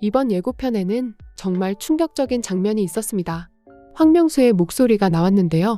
이번 예고편에는 정말 충격적인 장면이 있었습니다. 황명수의 목소리가 나왔는데요.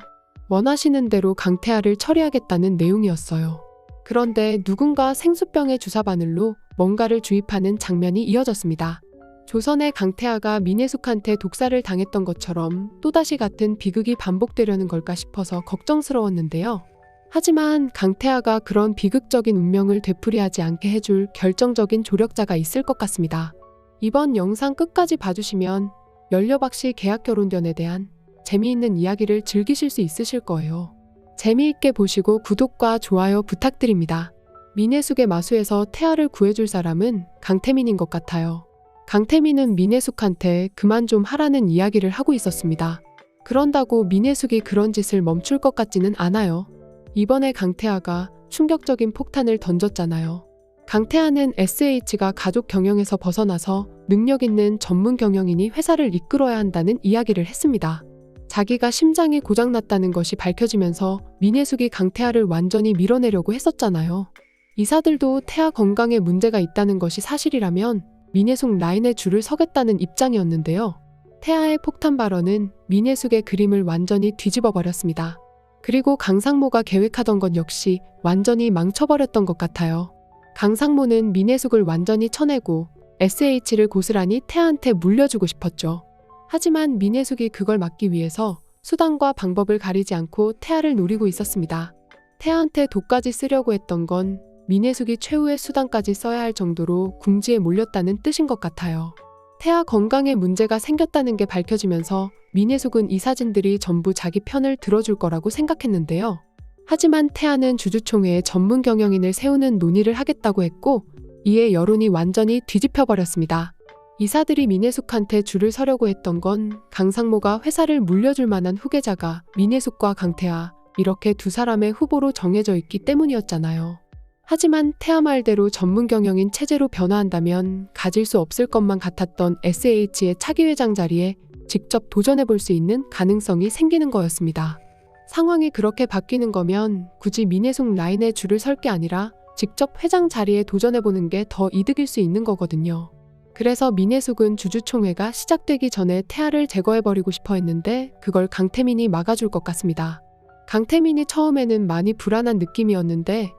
원하시는 대로 강태아를 처리하겠다는 내용이었어요. 그런데 누군가 생수병의 주사 바늘로 뭔가를 주입하는 장면이 이어졌습니다. 조선의 강태아가 민혜숙한테 독살을 당했던 것처럼 또다시 같은 비극이 반복되려는 걸까 싶어서 걱정스러웠는데요. 하지만 강태아가 그런 비극적인 운명을 되풀이하지 않게 해줄 결정적인 조력자가 있을 것 같습니다. 이번 영상 끝까지 봐주시면 연려박씨 계약 결혼전에 대한 재미있는 이야기를 즐기실 수 있으실 거예요. 재미있게 보시고 구독과 좋아요 부탁드립니다. 민혜숙의 마수에서 태아를 구해줄 사람은 강태민인 것 같아요. 강태민은 민혜숙한테 그만 좀 하라는 이야기를 하고 있었습니다. 그런다고 민혜숙이 그런 짓을 멈출 것 같지는 않아요. 이번에 강태아가 충격적인 폭탄을 던졌잖아요. 강태아는 SH가 가족 경영에서 벗어나서 능력 있는 전문 경영인이 회사를 이끌어야 한다는 이야기를 했습니다. 자기가 심장이 고장났다는 것이 밝혀지면서 민혜숙이 강태아를 완전히 밀어내려고 했었잖아요. 이사들도 태아 건강에 문제가 있다는 것이 사실이라면 민혜숙 라인에 줄을 서겠다는 입장이었는데요. 태아의 폭탄 발언은 민혜숙의 그림을 완전히 뒤집어 버렸습니다. 그리고 강상모가 계획하던 것 역시 완전히 망쳐버렸던 것 같아요. 강상모는 민혜숙을 완전히 쳐내고 SH를 고스란히 태아한테 물려주고 싶었죠. 하지만 민혜숙이 그걸 막기 위해서 수단과 방법을 가리지 않고 태아를 노리고 있었습니다. 태아한테 독까지 쓰려고 했던 건 민혜숙이 최후의 수단까지 써야 할 정도로 궁지에 몰렸다는 뜻인 것 같아요. 태아 건강에 문제가 생겼다는 게 밝혀지면서 민혜숙은 이 사진들이 전부 자기 편을 들어줄 거라고 생각했는데요. 하지만 태아는 주주총회에 전문 경영인을 세우는 논의를 하겠다고 했고 이에 여론이 완전히 뒤집혀 버렸습니다. 이사들이 민혜숙한테 줄을 서려고 했던 건 강상모가 회사를 물려줄 만한 후계자가 민혜숙과 강태아 이렇게 두 사람의 후보로 정해져 있기 때문이었잖아요. 하지만 태아 말대로 전문 경영인 체제로 변화한다면 가질 수 없을 것만 같았던 SH의 차기 회장 자리에 직접 도전해 볼 수 있는 가능성이 생기는 거였습니다. 상황이 그렇게 바뀌는 거면 굳이 민혜숙 라인에 줄을 설 게 아니라 직접 회장 자리에 도전해 보는 게 더 이득일 수 있는 거거든요. 그래서 민혜숙은 주주총회가 시작되기 전에 태아를 제거해버리고 싶어 했는데 그걸 강태민이 막아줄 것 같습니다. 강태민이 처음에는 많이 불안한 느낌이었는데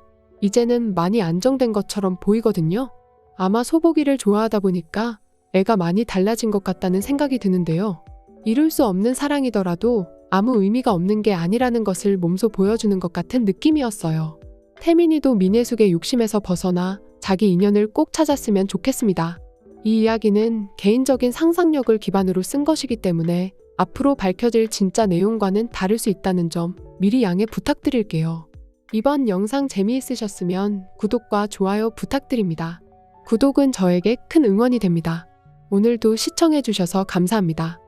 이제는 많이 안정된 것처럼 보이거든요. 아마 소보기를 좋아하다 보니까 애가 많이 달라진 것 같다는 생각이 드는데요. 이룰 수 없는 사랑이더라도 아무 의미가 없는 게 아니라는 것을 몸소 보여주는 것 같은 느낌이었어요. 태민이도 민혜숙의 욕심에서 벗어나 자기 인연을 꼭 찾았으면 좋겠습니다. 이 이야기는 개인적인 상상력을 기반으로 쓴 것이기 때문에 앞으로 밝혀질 진짜 내용과는 다를 수 있다는 점 미리 양해 부탁드릴게요. 이번 영상 재미있으셨으면 구독과 좋아요 부탁드립니다. 구독은 저에게 큰 응원이 됩니다. 오늘도 시청해주셔서 감사합니다.